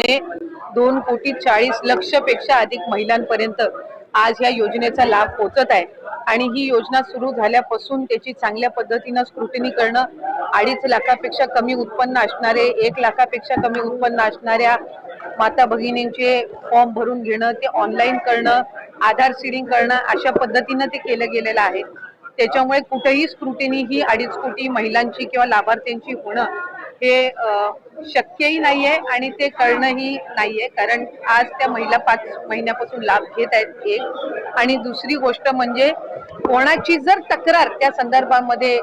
योजनेने दोन कोटी चाळीस लक्षपेक्षा अधिक महिलांपर्यंत आज या योजनेचा लाभ पोहोचत आहे. आणि ही योजना सुरू झाल्यापासून त्याची चांगल्या पद्धतीनं स्क्रुटिनी करणं अडीच लाखापेक्षा कमी उत्पन्न असणारे एक लाखापेक्षा कमी उत्पन्न असणाऱ्या माता भगिनींचे फॉर्म भरून घेणं ते ऑनलाईन करणं आधार सिडिंग करणं अशा पद्धतीनं ते केलं गेलेलं आहे. त्याच्यामुळे कुठेही स्क्रुटिनी ही अडीच कोटी महिलांची किंवा लाभार्थ्यांची होणं हे शक्यही नाहीये आणि ते करणंही नाहीये. कारण आज त्या महिला पाच महिन्यापासून लाभ घेत आहेत एक आणि दुसरी गोष्ट म्हणजे कोणाची जर तक्रार त्या संदर्भामध्ये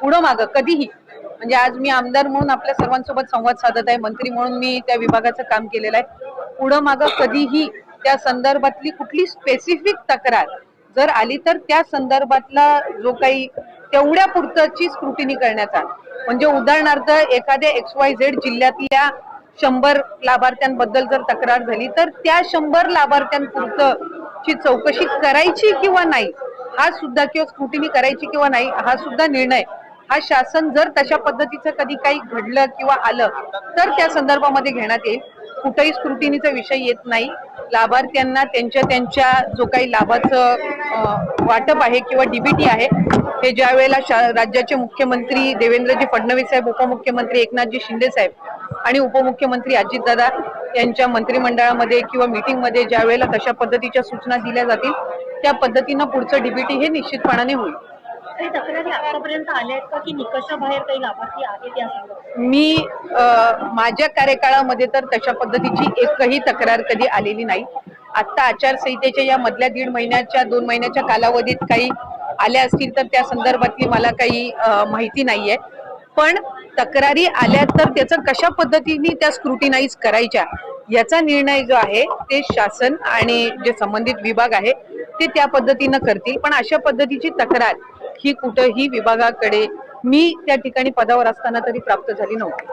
पुढं मागं कधीही म्हणजे आज मी आमदार म्हणून आपल्या सर्वांसोबत संवाद साधत आहे मंत्री म्हणून मी त्या विभागाचं काम केलेलं आहे. पुढं मागं कधीही त्या संदर्भातली कुठली स्पेसिफिक तक्रार जर आली तर त्या संदर्भातला जो काही तेवढ्या पुरतची स्क्रुटिनी करण्याचा म्हणजे उदाहरणार्थ एखाद्या एक्स वाय झेड जिल्ह्यातल्या शंभर लाभार्थ्यांबद्दल जर तक्रार झाली तर त्या शंभर लाभार्थ्यांपुरतं ची चौकशी करायची किंवा नाही हा सुद्धा किंवा स्क्रुटिनी करायची किंवा नाही हा सुद्धा निर्णय हा शासन जर तशा पद्धतीचं कधी काही घडलं किंवा आलं तर त्या संदर्भामध्ये घेण्यात येईल. कुठेही स्क्रुटिनीचा विषय येत नाही. लाभार्थ्यांना त्यांच्या त्यांच्या जो काही लाभाचं वाटप आहे किंवा डीबीटी आहे हे ज्या वेळेला राज्याचे मुख्यमंत्री देवेंद्रजी फडणवीस साहेब उपमुख्यमंत्री एकनाथजी शिंदे साहेब आणि उपमुख्यमंत्री अजितदादा यांच्या मंत्रिमंडळामध्ये किंवा मीटिंगमध्ये ज्या वेळेला तशा पद्धतीच्या सूचना दिल्या जातील त्या पद्धतीनं पुढचं डीबीटी हे निश्चितपणाने होईल. काही तक्रारी आतापर्यंत आल्या आहेत का की निकषाबाहेर काही लाभार्थी आहेत या मी अ, माझ्या कार्यकाळामध्ये तर तशा पद्धतीची एकही तक्रार कधी आलेली नाही. आता आचारसंहितेच्या या मधल्या दीड महिन्याच्या दोन महिन्याच्या कालावधीत काही आल्या असतील तर त्या संदर्भातली मला काही माहिती नाहीये. पण तक्रारी आल्या तर त्याचं कशा पद्धतीने त्या स्क्रुटीनाईज करायच्या याचा निर्णय जो आहे ते शासन आणि जे संबंधित विभाग आहे ते त्या पद्धतीनं करतील. पण अशा पद्धतीची तक्रार ही कुठंही विभागाकडे मी त्या ठिकाणी पदावर असताना तरी प्राप्त झाली नव्हती.